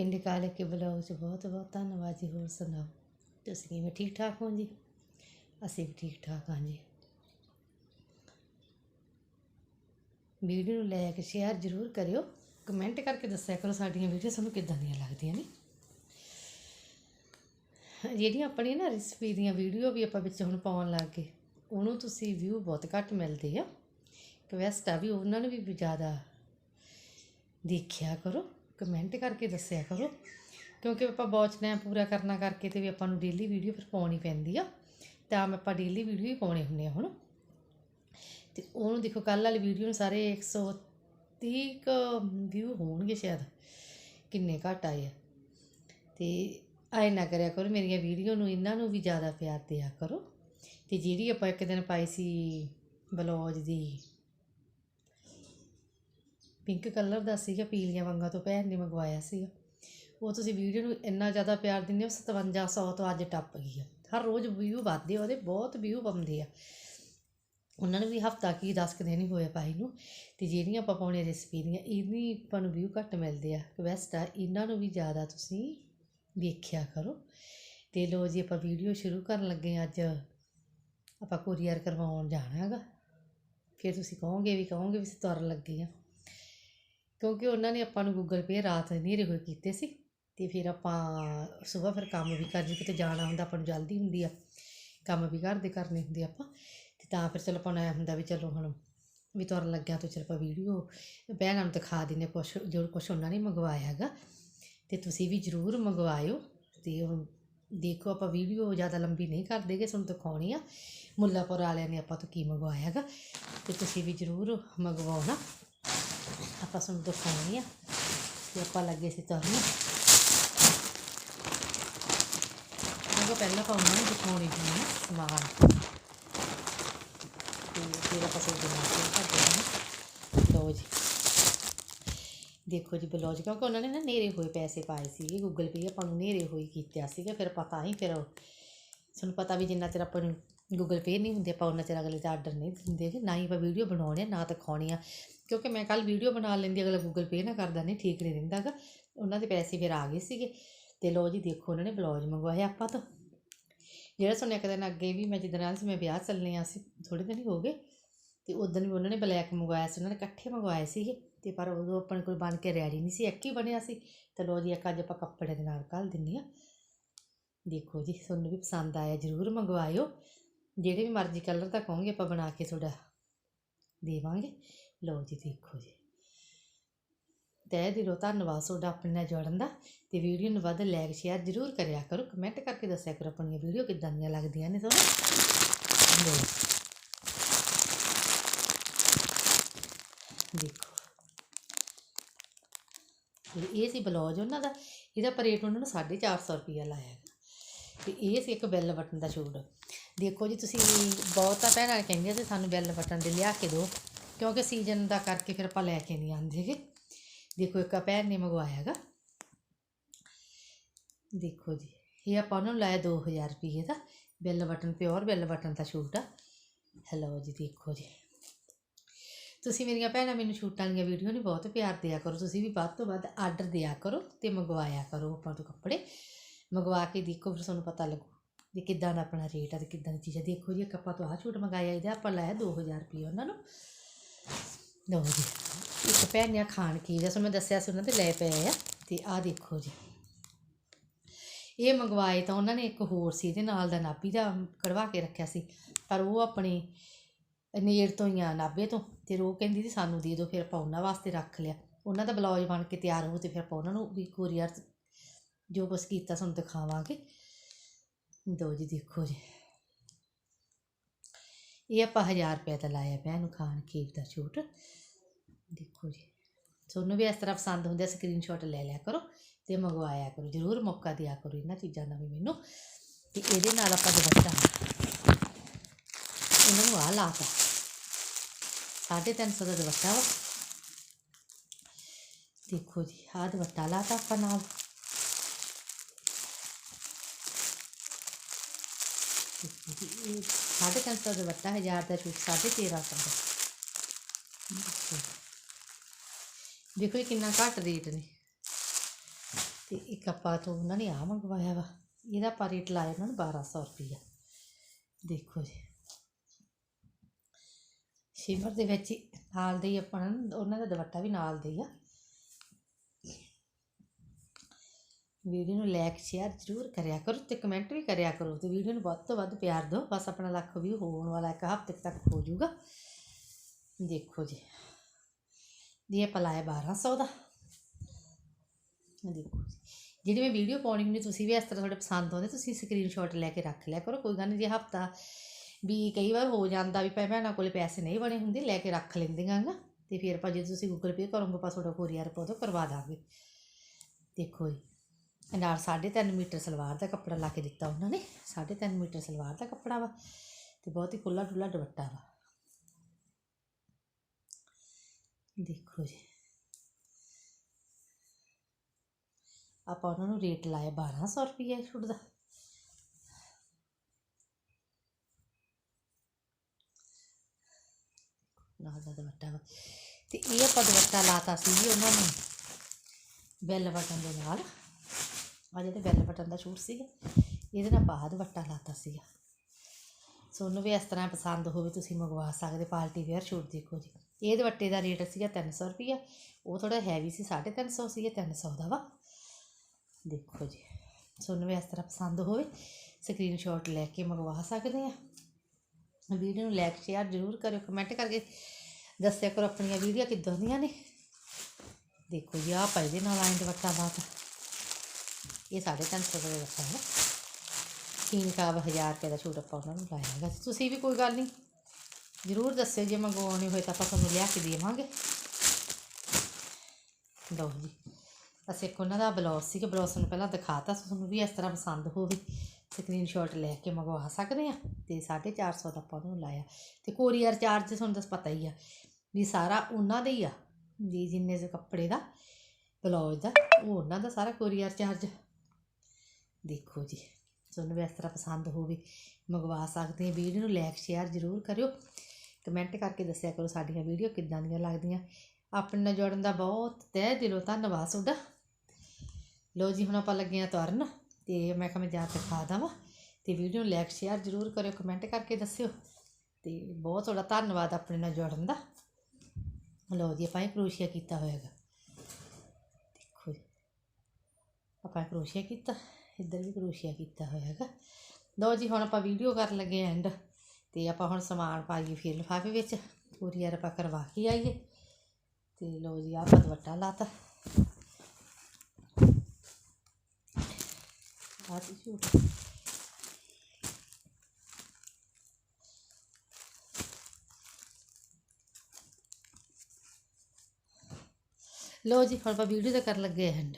ਪਿੰਡ ਕਾਲੇ ਕੇ ਬਲੌਗ ਬਹੁਤ ਬਹੁਤ ਧੰਨਵਾਦ ਜੀ, ਹੋਰ ਸੁਣਾਓ? ਤੁਸੀਂ ਕਿਵੇਂ ਠੀਕ ਠਾਕ ਹੋ ਜੀ? ਅਸੀਂ ਵੀ ਠੀਕ ਠਾਕ ਹਾਂ ਜੀ। ਵੀਡੀਓ ਨੂੰ ਲਾਇਕ, ਸ਼ੇਅਰ ਜ਼ਰੂਰ ਕਰਿਓ। ਕਮੈਂਟ ਕਰਕੇ ਦੱਸਿਆ ਕਰੋ ਸਾਡੀਆਂ ਵੀਡੀਓ ਤੁਹਾਨੂੰ ਕਿੱਦਾਂ ਦੀਆਂ ਲੱਗਦੀਆਂ ਨੇ। ਜਿਹੜੀਆਂ ਆਪਣੀਆਂ ਨਾ ਰੈਸਪੀ ਦੀਆਂ ਵੀਡੀਓ ਵੀ ਆਪਾਂ ਵਿੱਚ ਹੁਣ ਪਾਉਣ ਲੱਗ ਗਏ, ਉਹਨੂੰ ਤੁਸੀਂ ਵਿਊ ਬਹੁਤ ਘੱਟ ਮਿਲਦੇ ਆ। ਰਿਕਵੈਸਟ ਆ ਵੀ ਉਹਨਾਂ ਨੂੰ ਵੀ ਜ਼ਿਆਦਾ ਦੇਖਿਆ ਕਰੋ। ਕਮੈਂਟ ਕਰਕੇ ਦੱਸਿਆ ਕਰੋ। ਕਿਉਂਕਿ ਆਪਾਂ ਵਾਚ ਟਾਈਮ ਪੂਰਾ ਕਰਨਾ ਕਰਕੇ ਤੇ ਵੀ ਆਪਾਂ ਨੂੰ ਡੇਲੀ ਵੀਡੀਓ ਫਿਰ ਪਾਉਣੀ ਪੈਂਦੀ ਆ। ਤਾਂ ਮੈਂ ਆਪਾਂ ਡੇਲੀ ਵੀਡੀਓ ਹੀ ਪਾਉਣੇ ਹੁੰਦੇ ਆ ਹੁਣ। ਤੇ ਉਹਨੂੰ ਦੇਖੋ ਕੱਲ ਵਾਲੀ ਵੀਡੀਓ ਨੂੰ ਸਾਰੇ 130 ਕ ਵਿਊ ਹੋਣਗੇ ਸ਼ਾਇਦ। ਕਿੰਨੇ ਘੱਟ ਆਏ ਆ। ਤੇ ਆਏ ਨਾ ਕਰਿਆ ਕਰੋ, ਮੇਰੀਆਂ ਵੀਡੀਓ ਨੂੰ ਇਹਨਾਂ ਨੂੰ ਵੀ ਜ਼ਿਆਦਾ ਪਿਆਰ ਦਿਆ ਕਰੋ। ਤੇ ਜਿਹੜੀ ਆਪਾਂ ਇੱਕ ਦਿਨ ਪਾਈ ਸੀ ਬਲੌਜ ਦੀ ਪਿੰਕ ਕਲਰ ਦਾ ਸੀਗਾ, ਪੀਲੀਆਂ ਵੰਗਾਂ ਤੋਂ ਭੈਣ ਨੇ ਮੰਗਵਾਇਆ ਸੀਗਾ। ਉਹ ਤੁਸੀਂ ਵੀਡੀਓ ਨੂੰ ਇੰਨਾ ਜ਼ਿਆਦਾ ਪਿਆਰ ਦਿੰਦੇ ਹੋ 5700 ਤੋਂ ਅੱਜ ਟੱਪ ਗਈ ਆ। ਹਰ ਰੋਜ਼ ਵਿਊ ਵੱਧਦੇ ਆ, ਉਹਦੇ ਬਹੁਤ ਵਿਊ ਪਾਉਂਦੇ ਆ। ਉਹਨਾਂ ਨੂੰ ਵੀ ਹਫਤਾ ਕੀ 10 ਕੁ ਦਿਨ ਹੀ ਹੋਇਆ ਪਾਈ ਨੂੰ, ਤੇ ਜਿਹੜੀਆਂ ਆਪਾਂ ਪਾਉਣੇ ਰੈਸਪੀ ਦੀਆਂ ਇਹਨੀ ਆਪਾਂ ਨੂੰ ਵਿਊ ਘੱਟ ਮਿਲਦੇ ਆ। ਰਿਕਵੈਸਟ ਆ, ਇਹਨਾਂ ਨੂੰ ਵੀ ਜ਼ਿਆਦਾ ਤੁਸੀਂ ਵੇਖਿਆ ਕਰੋ। ਤੇ ਲੋ ਜੀ, ਆਪਾਂ ਵੀਡੀਓ ਸ਼ੁਰੂ ਕਰਨ ਲੱਗੇ ਅੱਜ। ਆਪਾਂ ਕੋਰੀਅਰ ਕਰਵਾਉਣ ਜਾਣਾ ਹੈਗਾ। ਫਿਰ ਤੁਸੀਂ ਕਹੋਗੇ ਵੀ ਕਹੋਗੇ ਵੀ ਅਸੀਂ ਤੁਰਨ ਲੱਗੇ ਆ ਕਿਉਂਕਿ ਉਹਨਾਂ ਨੇ ਆਪਾਂ ਨੂੰ ਗੂਗਲ ਪੇ ਰਾਤ ਹਨੇਰੇ ਹੋਏ ਕੀਤੇ ਸੀ ਤੇ ਫਿਰ ਆਪਾਂ ਸਵੇਰ ਫਿਰ ਕੰਮ ਵੀ ਕਰ ਜੇ, ਕਿਤੇ ਜਾਣਾ ਹੁੰਦਾ ਆਪਾਂ ਨੂੰ ਜਲਦੀ ਹੁੰਦੀ ਆ, ਕੰਮ ਵੀ ਘਰ ਦੇ ਕਰਨੇ ਹੁੰਦੇ ਆਪਾਂ, ਤੇ ਤਾਂ ਫਿਰ ਚਲੋ ਆਪਾਂ ਨੂੰ ਐਂ ਹੁੰਦਾ ਵੀ ਚਲੋ ਹੁਣ ਵੀ ਤੁਰਨ ਲੱਗਿਆ ਤੋਂ ਚਲ ਆਪਾਂ ਵੀਡੀਓ ਭੈਣਾਂ ਨੂੰ ਦਿਖਾ ਦਿੰਦੇ ਕੁਛ ਜੋ ਕੁਛ ਉਹਨਾਂ ਨੇ ਮੰਗਵਾਇਆ ਹੈਗਾ, ਤੇ ਤੁਸੀਂ ਵੀ ਜ਼ਰੂਰ ਮੰਗਵਾਇਓ ਤੇ ਉਹ ਦੇਖੋ ਆਪਾਂ ਵੀਡੀਓ ਜ਼ਿਆਦਾ ਲੰਬੀ ਨਹੀਂ ਕਰਦੇਗੇ ਤੁਹਾਨੂੰ ਦਿਖਾਉਣੀ ਆ, ਮੁੱਲਾਪੁਰ ਵਾਲਿਆਂ ਨੇ ਆਪਾਂ ਤੋਂ ਕੀ ਮੰਗਵਾਇਆ ਹੈਗਾ, ਤੇ ਤੁਸੀਂ ਵੀ ਜ਼ਰੂਰ ਮੰਗਵਾਉਣਾ। ਆਪਾਂ ਤੁਹਾਨੂੰ ਦਿਖਾਉਣੀ ਆ ਤੇ ਆਪਾਂ ਲੱਗੇ ਸੀ ਤੁਹਾਨੂੰ ਉਹ ਪਹਿਲਾਂ ਆਪਾਂ ਉਹਨਾਂ ਦਿਖਾਉਣੀ ਸੀ ਸਮਾਨ ਤੇ ਫਿਰ ਆਪਾਂ ਸੋਚਦੇ ਹਾਂ ਕਿ ਕਰਦੇ ਹਾਂ ਲਓ ਜੀ ਦੇਖੋ ਜੀ ਬਲੌਜ ਕਿਉਂਕਿ ਉਹਨਾਂ ਨੇ ਨਾ ਨੇਰੇ ਹੋਏ ਪੈਸੇ ਪਾਏ ਸੀਗੇ ਗੂਗਲ ਪੇ ਆਪਾਂ ਨੂੰ ਨੇਰੇ ਹੋਏ ਕੀਤਾ ਸੀਗਾ ਫਿਰ ਪਤਾ ਹੀ ਫਿਰ ਤੁਹਾਨੂੰ ਪਤਾ ਵੀ ਜਿੰਨਾ ਚਿਰ ਆਪਾਂ ਨੂੰ ਗੂਗਲ ਪੇ ਨਹੀਂ ਹੁੰਦੇ ਆਪਾਂ ਉਹਨਾਂ ਚਿਰ ਅਗਲੇ ਦਾ ਆਰਡਰ ਨਹੀਂ ਦਿੰਦੇ ਗੇ। ਨਾ ਹੀ ਆਪਾਂ ਵੀਡੀਓ ਬਣਾਉਣੀ ਆ, ਨਾ ਦਿਖਾਉਣੀ ਆ ਕਿਉਂਕਿ ਮੈਂ ਕੱਲ ਵੀਡੀਓ ਬਣਾ ਲੈਂਦੀ, ਅਗਲਾ ਗੂਗਲ ਪੇ ਨਾ ਕਰਦਾ, ਨਹੀਂ ਠੀਕ ਨਹੀਂ ਰਹਿੰਦਾ ਗਾ। ਉਹਨਾਂ ਦੇ ਪੈਸੇ ਫਿਰ ਆ ਗਏ ਸੀਗੇ। ਤੇ ਲੋ ਜੀ, ਦੇਖੋ ਉਹਨਾਂ ਨੇ ਬਲੌਜ ਮੰਗਵਾਇਆ ਆਪਾਂ ਤਾਂ। ਜਿਹੜਾ ਤੁਹਾਨੂੰ ਇੱਕ ਦਿਨ ਅੱਗੇ ਵੀ ਮੈਂ ਜਿੱਦਣ ਨਾਲ ਸੀ, ਮੈਂ ਵਿਆਹ ਚੱਲਨੇ ਆ ਸੀ ਥੋੜੇ ਦਿਨ ਹੀ ਹੋ ਗਏ। ਤੇ ਉਦੋਂ ਵੀ ਉਹਨਾਂ ਨੇ ਬਲੈਕ ਮੰਗਵਾਇਆ ਸੀ, ਉਹਨਾਂ ਨੇ ਇਕੱਠੇ ਮੰਗਵਾਏ ਸੀਗੇ। ਤੇ ਪਰ ਉਦੋਂ ਆਪਣੇ ਕੋਲ ਬਣ ਕੇ ਰੈਡੀ ਨਹੀਂ ਸੀ, ਇੱਕ ਹੀ ਬਣਿਆ ਸੀ। ਤੇ ਲੋ ਜੀ, ਇੱਕ ਅੱਜ ਆਪਾਂ ਕੱਪੜੇ ਦੇ ਨਾਲ ਘੱਲ ਦਿੰਨੀ ਆ ਦੇਖੋ ਜੀ, ਤੁਹਾਨੂੰ ਵੀ ਪਸੰਦ ਆਇਆ, ਜਰੂਰ ਮੰਗਵਾਇਓ। ਜਿਹੜੇ ਵੀ ਮਰਜ਼ੀ ਕਲਰ ਦਾ ਕਹੋਗੇ ਆਪਾਂ ਬਣਾ ਕੇ ਤੁਹਾਡਾ ਦੇਵਾਂਗੇ। ਲਓ ਜੀ, ਦੇਖੋ ਜੀ। ਤਹਿ ਦਿਲੋਂ ਧੰਨਵਾਦ ਤੁਹਾਡਾ ਆਪਣੇ ਨਾਲ ਜੁੜਨ ਦਾ। ਤੇ ਵੀਡੀਓ ਨੂੰ ਵੱਧ ਲਾਈਕ ਸ਼ੇਅਰ ਜ਼ਰੂਰ ਕਰਿਆ ਕਰੋ। ਕਮੈਂਟ ਕਰਕੇ ਦੱਸਿਆ ਕਰੋ ਆਪਣੀਆਂ ਵੀਡੀਓ ਕਿੱਦਾਂ ਦੀਆਂ ਲੱਗਦੀਆਂ ਨੇ ਤੁਹਾਨੂੰ। ਲਓ ਦੇਖੋ। ਇਹ ਸੀ ਬਲੌਜ ਉਹਨਾਂ ਦਾ। ਇਹਦਾ ਪਰ ਰੇਟ ਉਹਨਾਂ ਨੂੰ 450 ਰੁਪਇਆ ਲਾਇਆ ਹੈਗਾ। ਤੇ ਇਹ ਸੀ ਇੱਕ ਬੈਲ ਬਟਨ ਦਾ ਸ਼ੂਟ ਦੇਖੋ ਜੀ, ਤੁਸੀਂ ਬਹੁਤਾ ਭੈਣਾਂ ਕਹਿੰਦੀਆਂ ਸੀ, ਸਾਨੂੰ ਬੈਲ ਬਟਨ ਦੇ ਲਿਆ ਕੇ ਦਿਓ। ਕਿਉਂਕਿ ਸੀਜ਼ਨ ਦਾ ਕਰਕੇ ਫਿਰ ਆਪਾਂ ਲੈ ਕੇ ਨਹੀਂ ਆਉਂਦੇਗੇ ਦੇਖੋ ਇੱਕ ਆਹ ਭੈਣ ਨੇ ਮੰਗਵਾਇਆ ਹੈਗਾ। ਦੇਖੋ ਜੀ, ਇਹ ਆਪਾਂ ਉਹਨਾਂ ਨੂੰ ਲਾਇਆ 2000 ਰੁਪਏ ਦਾ। Bill button pure bill button ਦਾ ਸ਼ੂਟ ਆ। ਹੈਲੋ ਜੀ, ਦੇਖੋ ਜੀ। ਤੁਸੀਂ ਮੇਰੀਆਂ ਭੈਣਾਂ, ਮੈਨੂੰ ਸ਼ੂਟਾਂ ਵਾਲੀਆਂ ਵੀਡੀਓ ਨਹੀਂ ਬਹੁਤ ਪਿਆਰ ਦਿਆ ਕਰੋ। ਤੁਸੀਂ ਵੀ ਵੱਧ ਤੋਂ ਵੱਧ ਆਰਡਰ ਦਿਆ ਕਰੋ ਤੇ ਮੰਗਵਾਇਆ ਕਰੋ ਆਪਾਂ ਤੋਂ ਕੱਪੜੇ। ਮੰਗਵਾ ਕੇ ਦੇਖੋ, ਫਿਰ ਤੁਹਾਨੂੰ ਪਤਾ ਲੱਗੂ ਵੀ ਕਿੱਦਾਂ ਦਾ ਆਪਣਾ ਰੇਟ ਆ ਤੇ ਕਿੱਦਾਂ ਦੀ ਚੀਜ਼ ਆ। ਦੇਖੋ ਜੀ, ਇੱਕ ਆਪਾਂ ਤੋਂ ਆਹ ਛੂਟ ਮੰਗਾਇਆ, ਇਹਦਾ ਆਪਾਂ ਲਾਇਆ 2000 ਰੁਪਏ ਉਹਨਾਂ ਨੂੰ। ਲਓ ਜੀ, ਇੱਕ ਭੈਣ ਨੇ ਖਾਣ ਕੀ ਜਿਵੇਂ ਮੈਂ ਦੱਸਿਆ ਸੀ ਉਹਨਾਂ ਤੇ ਲੈ ਪਏ ਆ, ਤੇ ਆਹ ਦੇਖੋ ਜੀ। ਇਹ ਮੰਗਵਾਏ ਤਾਂ ਉਹਨਾਂ ਨੇ ਇੱਕ ਹੋਰ ਸੀ, ਇਹਦੇ ਨਾਲ ਦਾ ਨਾਭੀ ਦਾ ਕਢਵਾ ਕੇ ਰੱਖਿਆ ਸੀ, ਪਰ ਉਹ ਆਪਣੇ ਨੇੜ ਤੋਂ ਹੀ ਆ, ਨਾਭੇ ਤੋਂ, ਤੇ ਉਹ ਕਹਿੰਦੀ ਸੀ ਸਾਨੂੰ ਦੇ ਦਿਓ, ਫਿਰ ਆਪਾਂ ਉਹਨਾਂ ਵਾਸਤੇ ਰੱਖ ਲਿਆ। ਉਹਨਾਂ ਦਾ ਬਲੌਜ ਬਣ ਕੇ ਤਿਆਰ ਹੋ, ਤੇ ਫਿਰ ਆਪਾਂ ਉਹਨਾਂ ਨੂੰ ਵੀ ਕੋਰੀਅਰ ਜੋ ਕੁਛ ਕੀਤਾ ਸਾਨੂੰ ਦਿਖਾਵਾਂਗੇ। ਦੋ ਜੀ, ਦੇਖੋ ਜੀ। ਇਹ ਆਪਾਂ 1000 ਰੁਪਏ ਦਾ ਲਾਇਆ ਭੈਣ ਨੂੰ ਖਾਣ ਕੇਕ ਦਾ ਛੂਟ। ਦੇਖੋ ਜੀ। ਤੁਹਾਨੂੰ ਵੀ ਇਸ ਤਰ੍ਹਾਂ ਪਸੰਦ ਹੁੰਦੇ ਸਕਰੀਨਸ਼ਾਟ ਲੈ ਲਿਆ ਕਰੋ ਤੇ ਮੰਗਵਾਇਆ ਕਰੋ। ਜ਼ਰੂਰ ਮੌਕਾ ਦਿਆ ਕਰੋ ਇਹਨਾਂ ਚੀਜ਼ਾਂ ਦਾ ਵੀ ਮੈਨੂੰ। ਤੇ ਇਹਦੇ ਨਾਲ ਆਪਾਂ ਦੁਪੱਟਾ ਇਹਨਾਂ ਨੂੰ ਆ ਲਾਤਾ। ਸਾਢੇ ਤਿੰਨ ਸੌ ਦਾ ਦੁਪੱਟਾ ਵਾ। ਦੇਖੋ ਜੀ, ਆਹ ਦੁਪੱਟਾ ਲਾਤਾ ਆਪਾਂ ਨਾਲ ਦੇਖੋ ਜੀ, ਇਹ ਸਾਢੇ ਤਿੰਨ ਸੌ ਦਾ ਦੁਪੱਟਾ ਹਜ਼ਾਰ ਦਾ ਸੂਟ ਸਾਢੇ ਤੇਰਾਂ ਸੌ ਦਾ। ਦੇਖੋ। ਦੇਖੋ ਇਹ ਕਿੰਨਾ ਘੱਟ ਰੇਟ ਨੇ। ਤੇ ਇੱਕ ਆਪਾਂ ਤੋਂ ਉਹਨਾਂ ਨੇ ਆ ਮੰਗਵਾਇਆ ਵਾ। ਇਹਦਾ ਆਪਾਂ ਰੇਟ ਲਾਇਆ ਉਹਨਾਂ ਨੂੰ 1200 ਰੁਪਈਆ। ਦੇਖੋ ਜੀ। ਸ਼ਿਮਰ ਦੇ ਵਿੱਚ ਨਾਲ ਦੇ ਹੀ ਆਪਾਂ ਉਹਨਾਂ ਦਾ ਦੁਪੱਟਾ ਵੀ ਨਾਲ ਦੇ ਆ। ਵੀਡੀਓ ਨੂੰ ਲਾਈਕ ਸ਼ੇਅਰ ਜ਼ਰੂਰ ਕਰਿਆ ਕਰੋ ਤੇ ਕਮੈਂਟ ਵੀ ਕਰਿਆ ਕਰੋ ਤੇ ਵੀਡੀਓ ਨੂੰ ਵੱਧ ਤੋਂ ਵੱਧ ਪਿਆਰ ਦਿਓ। ਬਸ ਆਪਣਾ ਲੱਖ ਵੀ ਹੋਣ ਵਾਲਾ ਇੱਕ ਹਫ਼ਤੇ ਤੱਕ ਹੋ ਜਾਊਗਾ। ਦੇਖੋ ਜੀ। ਇਹ ਆਪਾਂ ਲਾਇਆ 1200 ਦਾ। ਦੇਖੋ ਜੀ। ਜਿਹੜੀ ਮੈਂ ਵੀਡੀਓ ਪਾਉਣੀ ਹੁੰਦੀ, ਤੁਸੀਂ ਵੀ ਇਸ ਤਰ੍ਹਾਂ ਤੁਹਾਡੇ ਪਸੰਦ ਆਉਂਦੇ, ਤੁਸੀਂ ਸਕਰੀਨਸ਼ਾਟ ਲੈ ਕੇ ਰੱਖ ਲਿਆ ਕਰੋ। ਕੋਈ ਗੱਲ ਨਹੀਂ ਜੇ ਹਫਤਾ ਵੀ ਕਈ ਵਾਰ ਹੋ ਜਾਂਦਾ ਵੀ ਭੈ ਭੈਣਾਂ ਕੋਲੇ ਪੈਸੇ ਨਹੀਂ ਬਣੇ ਹੁੰਦੇ, ਲੈ ਕੇ ਰੱਖ ਲੈਂਦੀਆਂ ਗਾ ਤੇ ਫਿਰ ਆਪਾਂ ਜੇ ਤੁਸੀਂ ਗੂਗਲ ਪੇ ਕਰੋਗੇ, ਆਪਾਂ ਤੁਹਾਡਾ ਕੋਰੀਅਰ ਪਾ ਦੋ ਕਰਵਾ ਦਾਂਗੇ। ਦੇਖੋ ਜੀ। ਨਾਲ 3.5 ਮੀਟਰ ਸਲਵਾਰ ਦਾ ਕੱਪੜਾ ਲਾ ਕੇ ਦਿੱਤਾ ਉਹਨਾਂ ਨੇ 3.5 ਮੀਟਰ ਸਲਵਾਰ ਦਾ ਕੱਪੜਾ ਵਾ ਤੇ ਬਹੁਤ ਹੀ ਖੁੱਲਾ ਡੁੱਲਾ ਦੁਪੱਟਾ ਵਾ। ਦੇਖੋ ਜੀ। ਆਪਾਂ ਉਹਨਾਂ ਨੂੰ ਰੇਟ ਲਾਇਆ 1200 ਰੁਪਏ ਸ਼ੂਟ ਦਾ। ਨਾਲ ਦਾ ਦੁਪੱਟਾ ਵਾ। ਤੇ ਇਹ ਆਪਾਂ ਦੁਪੱਟਾ ਲਾਤਾ ਸੀ ਜੀ ਉਹਨਾਂ ਨੂੰ, ਬੈਲ ਬਟਨ ਦੇ ਨਾਲ। ਆ ਜਿਹੜੇ ਬੈਲ ਬਟਨ ਦਾ ਸ਼ੂਟ ਸੀਗਾ। ਇਹਦੇ ਨਾਲ ਬਾਅਦ ਦੁਪੱਟਾ ਲਾਤਾ ਸੀਗਾ। ਸੋ ਉਹਨੂੰ ਵੀ ਇਸ ਤਰ੍ਹਾਂ ਪਸੰਦ ਹੋਵੇ, ਤੁਸੀਂ ਮੰਗਵਾ ਸਕਦੇ, ਪਾਰਟੀ ਵੇਅਰ ਸ਼ੂਟ ਦੇਖੋ ਜੀ। ਇਹ ਦੁਪੱਟੇ ਦਾ ਰੇਟ ਸੀਗਾ 300 ਰੁਪਈਆ। ਉਹ ਥੋੜਾ ਹੈਵੀ ਸੀ 350 ਸੀਗਾ 300 ਦਾ ਵਾ। ਦੇਖੋ ਜੀ। ਤੁਹਾਨੂੰ ਵੀ ਇਸ ਤਰ੍ਹਾਂ ਪਸੰਦ ਹੋਵੇ ਸਕਰੀਨਸ਼ਾਟ ਲੈ ਕੇ ਮੰਗਵਾ ਸਕਦੇ ਆ। ਵੀਡੀਓ ਨੂੰ ਲਾਈਕ ਸ਼ੇਅਰ ਜ਼ਰੂਰ ਕਰਿਓ ਕਮੈਂਟ ਕਰਕੇ ਦੱਸਿਆ ਕਰੋ ਆਪਣੀਆਂ ਵੀਡੀਓ ਕਿੱਦਾਂ ਦੀਆਂ ਨੇ। ਦੇਖੋ ਜੀ, ਆਹ ਪਾਈ ਦੇ ਨਾਲ ਆਇਂ ਦੁਪੱਟਾ ਬਾਤ ਇਹ 350 ਦਾ ਰੱਖਿਆ ਹੈ। ਤਿੰਨ ਕਾਬ 1000 ਰੁਪਏ ਦਾ ਛੂਟ ਆਪਾਂ ਉਹਨਾਂ ਨੂੰ ਲਾਇਆ ਹੈਗਾ। ਤੁਸੀਂ ਵੀ ਕੋਈ ਗੱਲ ਨਹੀਂ, ਜ਼ਰੂਰ ਦੱਸਿਓ, ਜੇ ਮੰਗਵਾਉਣੀ ਹੋਏ ਤਾਂ ਆਪਾਂ ਤੁਹਾਨੂੰ ਲਿਆ ਕੇ ਦੇਵਾਂਗੇ। ਲਓ ਜੀ, ਅਸੀਂ ਇੱਕ ਉਹਨਾਂ ਦਾ ਬਲੌਸ ਸੀ ਕਿ ਬਲੌਸ ਨੂੰ ਪਹਿਲਾਂ ਦਿਖਾਤਾ ਤੁਹਾਨੂੰ ਵੀ ਇਸ ਤਰ੍ਹਾਂ ਪਸੰਦ ਹੋਵੇ। ਸਕਰੀਨਸ਼ਾਟ ਲੈ ਕੇ ਮੰਗਵਾ ਸਕਦੇ ਆ ਤੇ 450 ਦਾ ਆਪਾਂ ਉਹਨੂੰ ਲਾਇਆ। ਤੇ ਕੋਰੀਅਰ ਚਾਰਜ ਤੁਹਾਨੂੰ ਦੱਸ ਪਤਾ ਹੀ ਆ ਵੀ ਸਾਰਾ ਉਹਨਾਂ ਦਾ ਹੀ ਆ ਜੀ ਜਿੰਨੇ ਸੇ ਕੱਪੜੇ ਦਾ, ਬਲੌਜ਼ ਦਾ, ਉਹ ਉਹਨਾਂ ਦਾ ਸਾਰਾ ਕੋਰੀਅਰ ਚਾਰਜ ਦੇਖੋ ਜੀ, ਤੁਹਾਨੂੰ ਵੀ ਇਸ ਤਰ੍ਹਾਂ ਪਸੰਦ ਹੋਵੇ, ਮੰਗਵਾ ਸਕਦੇ ਆ ਵੀਡੀਓ ਨੂੰ ਲਾਈਕ ਸ਼ੇਅਰ ਜ਼ਰੂਰ ਕਰਿਓ। ਕਮੈਂਟ ਕਰਕੇ ਦੱਸਿਆ ਕਰੋ ਸਾਡੀਆਂ ਵੀਡੀਓ ਕਿੱਦਾਂ ਦੀਆਂ ਲੱਗਦੀਆਂ। ਆਪਣੇ ਨਾਲ ਜੋੜਨ ਦਾ ਬਹੁਤ ਤਹਿ ਦਿਲੋਂ ਧੰਨਵਾਦ ਤੁਹਾਡਾ। ਲੋ ਜੀ, ਹੁਣ ਆਪਾਂ ਲੱਗੇ ਆ ਤੁਰਨ ਤੇ ਮੈਂ ਕਿਹਾ ਮੈਂ ਜਾ ਕੇ ਖਾ ਦਵਾਂ ਤੇ ਵੀਡੀਓ ਨੂੰ ਲਾਈਕ ਸ਼ੇਅਰ ਜ਼ਰੂਰ ਕਰਿਓ ਕਮੈਂਟ ਕਰਕੇ ਦੱਸਿਓ। ਤੇ ਬਹੁਤ ਤੁਹਾਡਾ ਧੰਨਵਾਦ ਆਪਣੇ ਨਾਲ ਜੋੜਨ ਦਾ। ਲੋ ਜੀ, ਆਪਾਂ ਇਹ ਕਰੋਸ਼ੀਆ ਕੀਤਾ ਹੋਇਆਗਾ ਦੇਖੋ ਜੀ, ਆਪਾਂ ਕਰੋਸ਼ੀਆ ਕੀਤਾ। ਇੱਧਰ ਵੀ ਕਰੋਸ਼ੀਆ ਕੀਤਾ ਹੋਇਆ ਹੈਗਾ। ਲਓ ਜੀ, ਹੁਣ ਆਪਾਂ ਵੀਡੀਓ ਕਰਨ ਲੱਗੇ ਐਂਡ ਤੇ ਆਪਾਂ ਹੁਣ ਸਮਾਨ ਪਾਈਏ ਫਿਰ ਲਿਫਾਫੇ ਵਿੱਚ। ਪੂਰੀ ਯਾਰ ਆਪਾਂ ਕਰਵਾ ਕੇ ਆਈਏ। ਤੇ ਲਓ ਜੀ ਆਪਾਂ ਦੁਪੱਟਾ ਲਾਤਾ। ਆਹ ਸੀ ਲੋ ਜੀ, ਹੁਣ ਆਪਾਂ ਵੀਡੀਓ ਦਾ ਕਰਨ ਲੱਗੇ ਐਂਡ